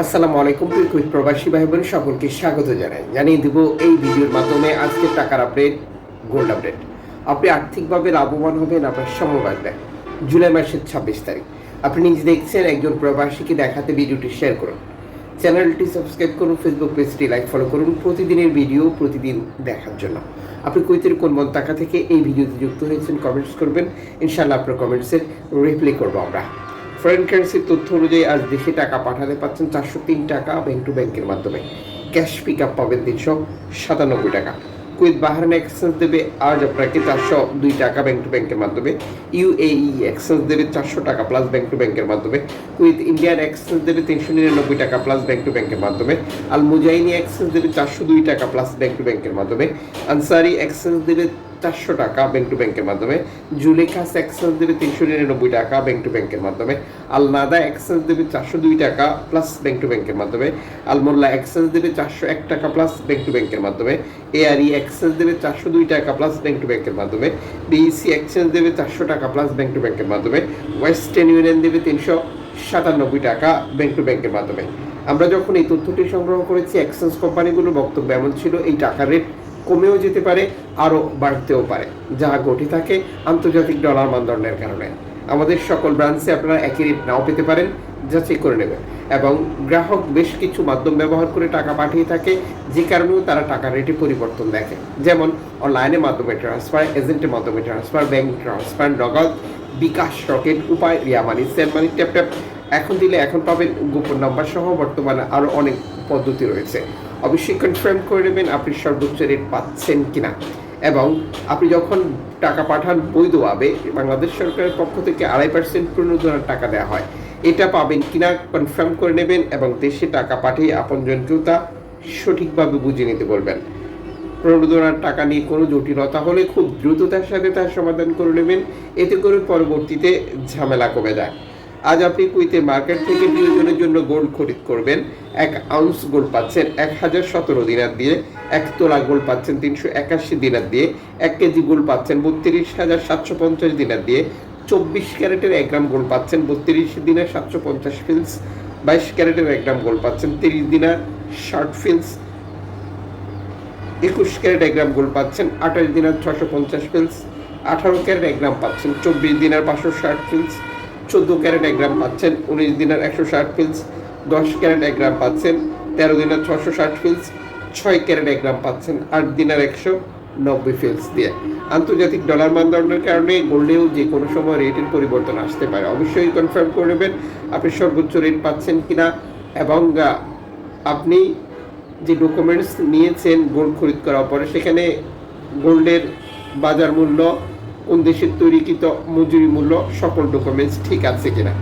আসসালামু আলাইকুম কুইক প্রবাসী ভাই বোন সকলকে স্বাগত জানাই। জানিয়ে দিব এই ভিডিওর মাধ্যমে আজকে টাকার আপডেট গোল্ড আপডেট আপনি আর্থিকভাবে লাভবান হবেন আপনার সময় বাঁচবে। জুলাই মাসের ছাব্বিশ তারিখ। আপনি নিজে দেখছেন, একজন প্রবাসীকে দেখাতে ভিডিওটি শেয়ার করুন। চ্যানেলটি সাবস্ক্রাইব করুন ফেসবুক পেজটি লাইক ফলো করুন, প্রতিদিনের ভিডিও প্রতিদিন দেখার জন্য। আপনি কুইতের কোন মন্তাকা থেকে এই ভিডিওতে যুক্ত হয়েছেন কমেন্টস করবেন। ইনশাল্লাহ আপনার কমেন্টসের রিপ্লাই করব আমরা। ফরেন কারেন্সির তথ্য অনুযায়ী আজ দেশে টাকা পাঠাতে পাচ্ছেন চারশো তিন টাকা ব্যাংক টু ব্যাংকের মাধ্যমে। ক্যাশ পিক আপ পাবেন তিনশো সাতানব্বই টাকা। কুইত বাহারান এক্সচেঞ্জ দেবে আজ আপনাকে চারশো দুই টাকা ব্যাংক টু ব্যাংকের মাধ্যমে। ইউএই এক্সচেঞ্জ দেবে চারশো টাকা প্লাস ব্যাংক টু ব্যাংকের মাধ্যমে। কুইত ইন্ডিয়ান এক্সচেঞ্জ দেবে তিনশো নিরানব্বই টাকা প্লাস ব্যাংক টু ব্যাংকের মাধ্যমে। আল মুজাইনি এক্সচেঞ্জ দেবে চারশো দুই টাকা প্লাস ব্যাংক টু ব্যাংকের মাধ্যমে। আনসারি এক্সচেঞ্জ দেবে চারশো টাকা ব্যাংক টু ব্যাংকের মাধ্যমে। জুলেখাস এক্সচেঞ্জ দেবে তিনশো নিরানব্বই টাকা ব্যাংক টু ব্যাংকের মাধ্যমে। আলনাদা এক্সেস দেবে চারশো দুই টাকা প্লাস ব্যাংক টু ব্যাংকের মাধ্যমে। আলমোল্লা এক্সেস দেবে চারশো এক টাকা প্লাস ব্যাংক টু ব্যাংকের মাধ্যমে। এআরই এক্সেস দেবে চারশো দুই টাকা প্লাস ব্যাংক টু ব্যাংকের মাধ্যমে। বিইসি এক্সচেঞ্জ দেবে চারশো টাকা প্লাস ব্যাংক টু ব্যাংকের মাধ্যমে। ওয়েস্টার্ন ইউনিয়ন দেবে তিনশো সাতানব্বই টাকা ব্যাংক টু ব্যাংকের মাধ্যমে। আমরা যখন এই তথ্যটি সংগ্রহ করেছি এক্সচেঞ্জ কোম্পানিগুলোর বক্তব্য এমন ছিল, এই টাকার রেট কমেও যেতে পারে, আরও বাড়তেও পারে, যা ঘটে থাকে আন্তর্জাতিক ডলার মানদণ্ডের কারণে। আমাদের সকল ব্রাঞ্চে আপনারা একই রেট নাও পেতে পারেন, যাচাই করে নেবেন। এবং গ্রাহক বেশ কিছু মাধ্যম ব্যবহার করে টাকা পাঠিয়ে থাকে, যে কারণেও তারা টাকার রেটে পরিবর্তন দেখে। যেমন, অনলাইনের মাধ্যমে ট্রান্সফার, এজেন্টের মাধ্যমে transfer, bank transfer, Nagad, bKash Rocket, Upay, Ria Money send money, tap tap. এখন দিলে এখন পাবেন গোপন নাম্বার সহ বর্তমানে আরও অনেক পদ্ধতি রয়েছে। অবশ্যই কনফার্ম করে নেবেন আপনি সর্বোচ্চ রেট পাচ্ছেন কিনা। এবং আপনি যখন টাকা পাঠান বৈধভাবে বাংলাদেশ সরকারের পক্ষ থেকে আড়াই পার্সেন্ট প্রণোদনার টাকা দেওয়া হয়। এটা পাবেন কিনা কনফার্ম করে নেবেন এবং দেশে টাকা পাঠিয়ে আপনজনকেও তা সঠিকভাবে বুঝে নিতে বলবেন। প্রণোদনার টাকা নিয়ে কোনো জটিলতা হলে খুব দ্রুততার সাথে তার সমাধান করে নেবেন। এতে করে পরবর্তীতে ঝামেলা কমে যায়। আজ আপনি কুইতে মার্কেট থেকে প্রিয়জনের জন্য গোল্ড খরিদ করবেন। এক আউন্স গোল্ড পাচ্ছেন এক হাজার সতেরো দিনার দিয়ে, এক তোলা গোল্ড পাচ্ছেন তিনশো একাশি দিনার দিয়ে, এক কেজি গোল্ড পাচ্ছেন বত্রিশ হাজার সাতশো পঞ্চাশ দিনার দিয়ে, চব্বিশ ক্যারেটের এক গ্রাম গোল্ড পাচ্ছেন বত্রিশ দিনের সাতশো পঞ্চাশ ফিলস বাইশ ক্যারেটের এক গ্রাম গোল্ড পাচ্ছেন তিরিশ দিনার ষাট ফিলস একুশ ক্যারেট এক গ্রাম গোল্ড পাচ্ছেন আঠাশ দিনার ছশো পঞ্চাশ ফিলস আঠারো ক্যারেট এক গ্রাম পাচ্ছেন চব্বিশ দিনার পাঁচশো ষাট ফিলস চোদ্দ ক্যারেট এক গ্রাম পাচ্ছেন, উনিশ দিনের একশো ষাট ফিলস, দশ ক্যারেট এক গ্রাম পাচ্ছেন, তেরো দিনের ছশো ষাট ফিলস, ছয় ক্যারেট এক গ্রাম পাচ্ছেন, আট দিনের একশো নব্বই ফিলস দিয়ে। আন্তর্জাতিক ডলার মানদণ্ডের কারণে গোল্ডেও যে কোনো সময় রেটের পরিবর্তন আসতে পারে। অবশ্যই কনফার্ম করে নেবেন আপনি সর্বোচ্চ রেট পাচ্ছেন কিনা এবং আপনি যে ডকুমেন্টস নিয়েছেন গোল্ড খরিদ করার পরে সেখানে গোল্ডের বাজার মূল্য কোন দেশের তৈরিকৃত মজুরি মূল্য সকল ডকুমেন্টস ঠিক আছে কিনা?